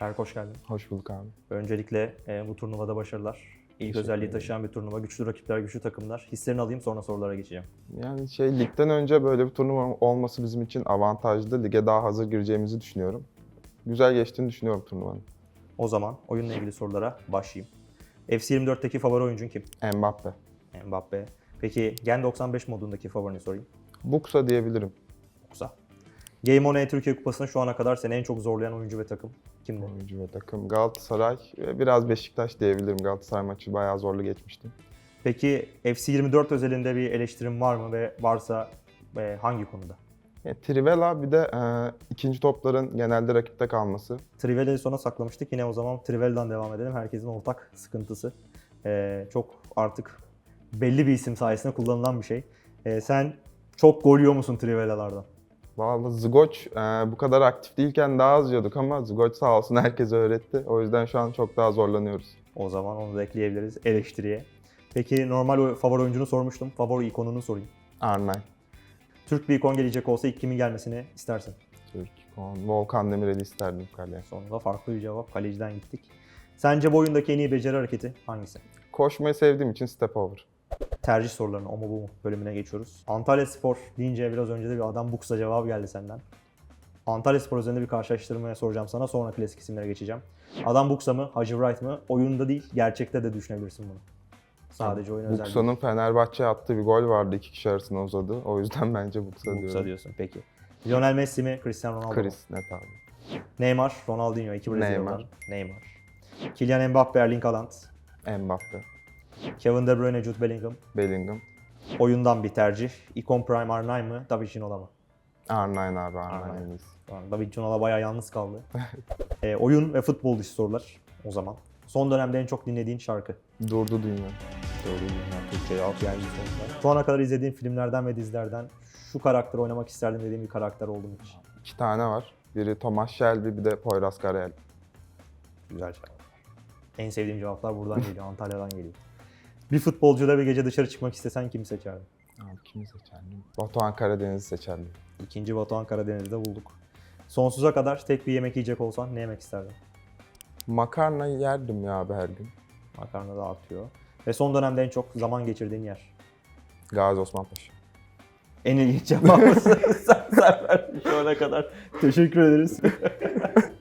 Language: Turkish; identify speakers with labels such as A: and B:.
A: Berk hoş geldin.
B: Hoş bulduk abi.
A: Öncelikle e, bu turnuvada başarılar. İlk özelliği taşıyan bir turnuva. Güçlü rakipler, güçlü takımlar. Hislerini alayım sonra sorulara geçeceğim.
B: Yani şey ligden önce böyle bir turnuva olması bizim için avantajlı. Lige daha hazır gireceğimizi düşünüyorum. Güzel geçtiğini düşünüyorum turnuvanın.
A: O zaman oyunla ilgili sorulara başlayayım. FC24'teki favori oyuncun kim?
B: Mbappe.
A: Mbappe. Peki Gen 95 modundaki favorini sorayım.
B: Buksa diyebilirim.
A: Yoksa. Game On Air Türkiye Kupası'nda şu ana kadar seni en çok zorlayan oyuncu ve takım kimdi?
B: Oyuncu ve takım. Galatasaray ve biraz Beşiktaş diyebilirim. Galatasaray maçı bayağı zorlu geçmişti.
A: Peki FC24 özelinde bir eleştirim var mı ve varsa e, hangi konuda?
B: E, Trivela bir de e, ikinci topların genelde rakipte kalması.
A: Trivela'yı sona saklamıştık. Yine o zaman Trivela'dan devam edelim. Herkesin ortak sıkıntısı. Ee, çok artık belli bir isim sayesinde kullanılan bir şey. Ee, sen çok gol yiyor musun Trivela'lardan?
B: Vallahi Zgoç e, bu kadar aktif değilken daha az yiyorduk ama Zgoç sağ olsun herkese öğretti. O yüzden şu an çok daha zorlanıyoruz.
A: O zaman onu da ekleyebiliriz eleştiriye. Peki normal favori oyuncunu sormuştum. Favori ikonunu sorayım.
B: Arnay,
A: Türk bir ikon gelecek olsa ilk kimin gelmesini istersin?
B: Türk, Kon, Volkan Demirel'i isterdim kaleye.
A: Sonunda farklı bir cevap. Kaleciden gittik. Sence bu oyundaki en iyi beceri hareketi hangisi?
B: Koşmayı sevdiğim için step over.
A: Tercih sorularına o mu bu mu bölümüne geçiyoruz. Antalya Spor deyince biraz önce de bir adam Buksa cevabı geldi senden. Antalya Spor üzerinde bir karşılaştırmaya soracağım sana sonra klasik isimlere geçeceğim. Adam Buksa mı, Hacı Wright mı? Oyunda değil, gerçekte de düşünebilirsin bunu. Sadece oyun özel.
B: Buksa'nın Fenerbahçe'ye attığı bir gol vardı iki kişi arasında uzadı. O yüzden bence Buksa
A: değil. Buksa
B: diyorum.
A: diyorsun peki. Lionel Messi mi, Cristiano Ronaldo mu?
B: Chris net abi.
A: Neymar, Ronaldinho, iki Brezilyalılar.
B: Neymar.
A: Neymar. Kylian Mbappe, Erling Haaland.
B: Mbappe,
A: Kevin De Bruyne, Jude Bellingham.
B: Bellingham,
A: Oyundan bir tercih. Icon Prime R9 mı, Ginola mı?
B: R9 abi R9
A: R9.
B: en iyisi.
A: David Ginola bayağı yalnız kaldı. e, oyun ve futbol dışı sorular o zaman. Son dönemde en çok dinlediğin şarkı.
B: Durdu dünya.
A: Doğru dünya Türkçe'ye alt yerli. Şu ana kadar izlediğin filmlerden ve dizilerden şu karakteri oynamak isterdim dediğin bir karakter oldu mu hiç?
B: İki tane var. Biri Thomas Shelby bir de Poyraz Karayel.
A: Güzel cevap. En sevdiğim cevaplar buradan geliyor, Antalya'dan geliyor. Bir futbolcuda bir gece dışarı çıkmak istesen kimi seçerdin?
B: Abi kimi seçerdim? Batuhan Karadeniz'i seçerdim.
A: İkinci Batuhan Karadeniz'de bulduk. Sonsuza kadar tek bir yemek yiyecek olsan ne yemek isterdin?
B: Makarna yerdim ya abi her gün.
A: Makarna da artıyor. Ve son dönemde en çok zaman geçirdiğin yer?
B: Gazi Osman Paşa.
A: En ilginç cevabı sen, sen verdin şu ana kadar. Teşekkür ederiz.